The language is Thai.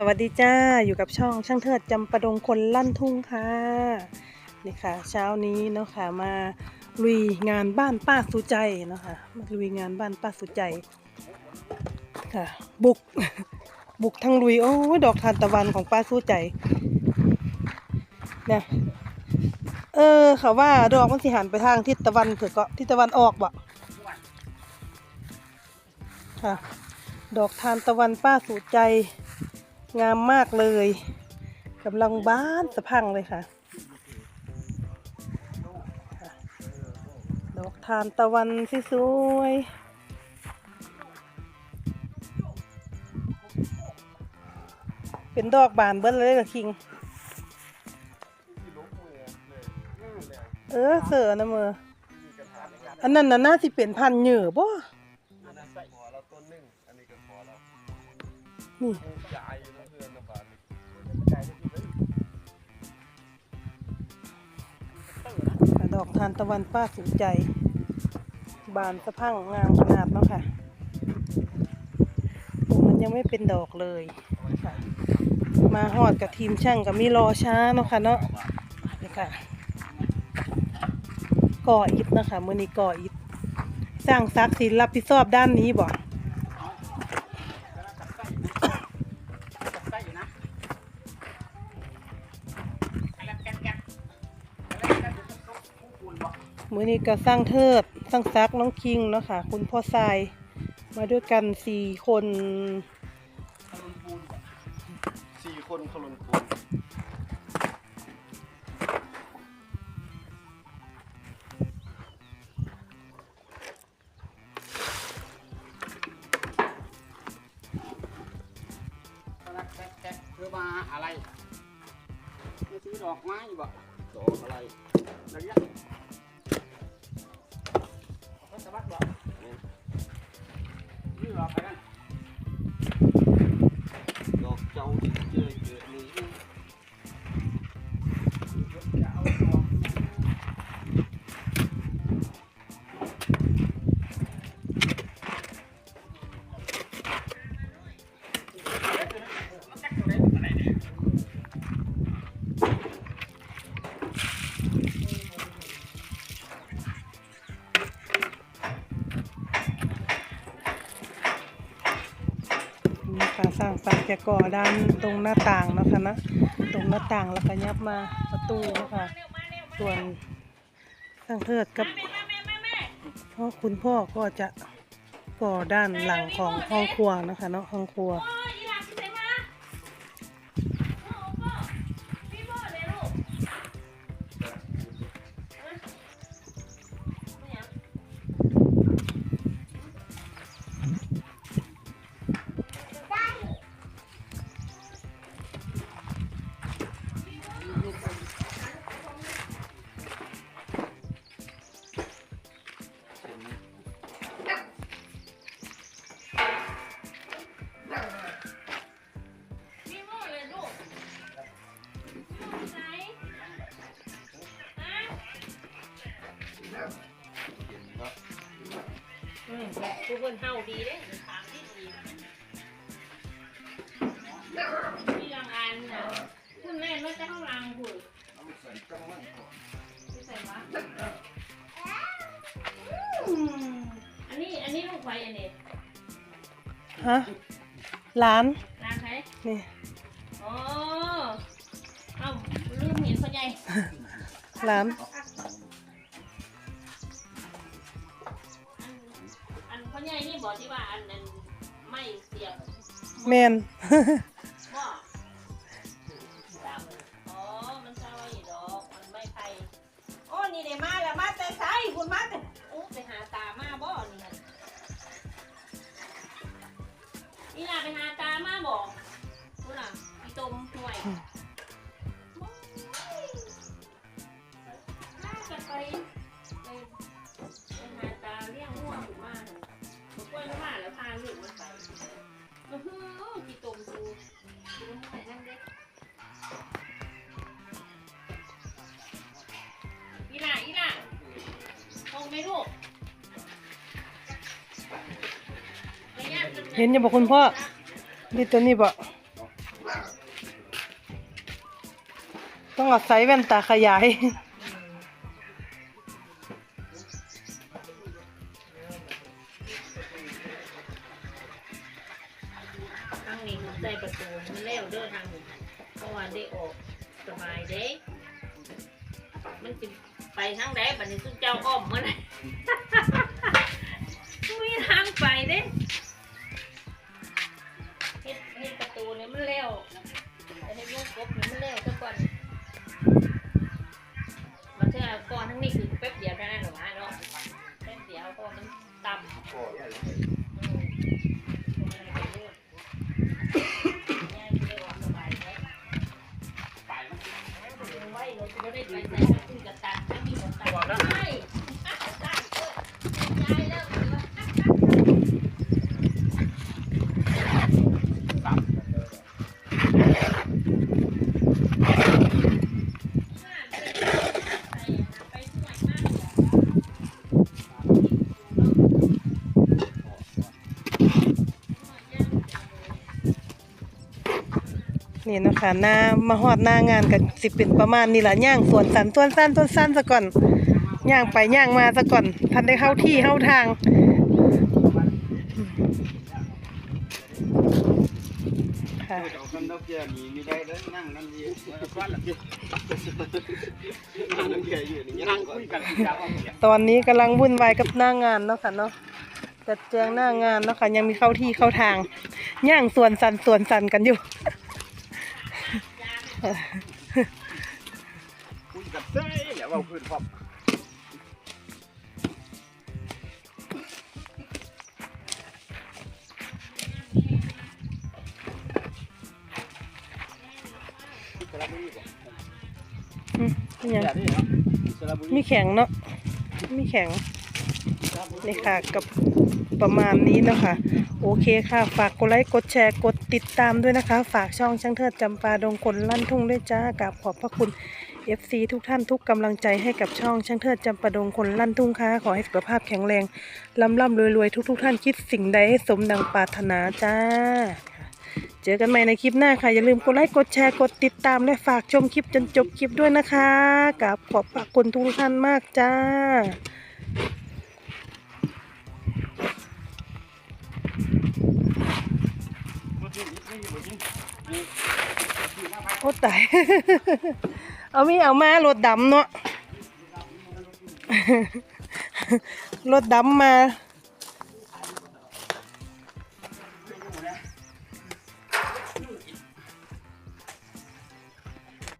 สวัสดีจ้าอยู่กับช่องช่างเทิดจำปะดงคนลั่นทุ่งค่ะนี่ค่ะ เช้านี้เนาะค่ะมาลุยงานบ้านป้าสุใจเนาะค่ะมาลุยงานบ้านป้าสุใจค่ะ บุก บุกทั้งลุยโอ้ดอกทานตะวันของป้าสุใจเนี่ยเออเขาว่าดอกมันสิหันไปทางทิศตะวันเผื่อก็ทิศตะวันออกบ่ค่ะ ดอกทานตะวันป้าสุใจ งามมากเลยกำลังบานสะพรังเลยค่ะค่ะ ดอกทานตะวันที่สวยเป็นดอกบานเบิ้ลเลยกับคิง เออเสือนะมืออันนั้นน่ะน่าสิเป็นพันธุ์เหยื่อบ่อั ทานตะวันป้าสนใจ บานสะพังงามขนาดเนาะค่ะมันยังไม่เป็นดอกเลยค่ะมาหอดกับทีมช่างกับมีรอช้าเนาะค่ะเนาะนี่ค่ะก่ออิฐนะคะมือนี้ก่ออิฐสร้างซักดิ์สินรับผิดชอบด้านนี้บ่ใมือนี้ก็สร้างเทิดสร้างซักน้องคิงเนาะคะ่ะ คุณพ่อทรายมาด้วยกันสี่คนขลุนคูณบอกสี่คนขลุนคูณแกะแกะเพื่อมาอะไรมาซื้อดอกไม้บอกดอกอะไรระยะก็สะบัดบอกนี่หรอกไปนั่นดอกเจ้าที่เจ ค่ะสร้างซักแกก่อด้านตรงหน้าต่างนะคะนะตรงหน้าต่างแล้วก็ยับมาประตูนะคะส่วนทางเทิดกับพ่อคุณพ่อก็จะก่อด้านหลังของห้องครัวนะคะเนาะห้องครัว อืมทุกคนเฮาดีเด้ถามที่ดีที่รังอันน่ะคุณแม่รถจะเข้ารังคุณไม่ใส่วะอืมอันนี้อันนี้ลูกไฟอันนี้ฮะร้านร้านใครนี่อ๋อเอ้าลืมเห็นพ่อใหญ่ร้าน อันพ่อใหญ่นี่บอกที่ว่าอันนั้นไม่เสียบแมน บ่ดำอ๋อ มันเศร้าไอ้ดอก มันไม่ไผ่โอ้ นี่เดี๋ยวมาแล้วมาแต่ไสคุณมาแต่โอ้ไปหาตามาบ่นี่หั่นนี่ล่ะไปหาตามาบ่คุณน่ะอีตมห่วย ลูกระยะจเห็นยังบอกคุณพ่อ นี่ตัวนี้บ่เต้องอาศัยแว่นตาขยาย ทางนี้มันใส่ประตูมันแล้วเด้อทางนี้เพราะว่าได้ออกสบายเด้ มันจะ ไปทางไหนบัดนี้ทุกเจ้าอ้อมมาไหนมีทางไปเด้ นี่นะคะหน้ามาฮอดหน้างานกันสิเป็นประมาณนี้ล่ะย่างสวนสันต้นสั้นต้นสั้นซะก่อนย่างไปย่างมาซะก่อนทันได้เข้าที่เข้าทางค่ะตอนนี้กำลังวุ่นวายกับหน้างานเนาะค่ะเนาะจัดแจงหน้างานเนาะค่ะยังมีเข้าที่เข้าทาง ย่างสวนสันสวนสันกันอยู่ คุยกันเซ้ยแหล้วเอาพื้นพร้อมอืมยังอย่าดิเนาะสระบุรีมีแข็งเนาะมีแข็งนี่ค่ะกับ ประมาณนี้นะคะ โอเคค่ะ ฝากกดไลค์กดแชร์กดติดตามด้วยนะคะ ฝากช่องช่างเทิดจำปาดงคนลั่นทุ่งด้วยจ้ากับขอบพระคุณ FC ทุกท่านทุกกำลังใจให้กับช่องช่างเทิดจำปาดงคนลั่นทุ่งค่ะขอให้สุขภาพแข็งแรงร่ำร่ำรวยรวยทุกทุกท่านคิดสิ่งใดให้สมดังปรารถนาจ้า เจอกันใหม่ในคลิปหน้าค่ะอย่าลืมกดไลค์กดแชร์กดติดตามและฝากชมคลิปจนจบคลิปด้วยนะคะกับขอบพระคุณทุกท่านมากจ้า โอ้ตาย เอามีเอามารถดำเนาะ รถดำมา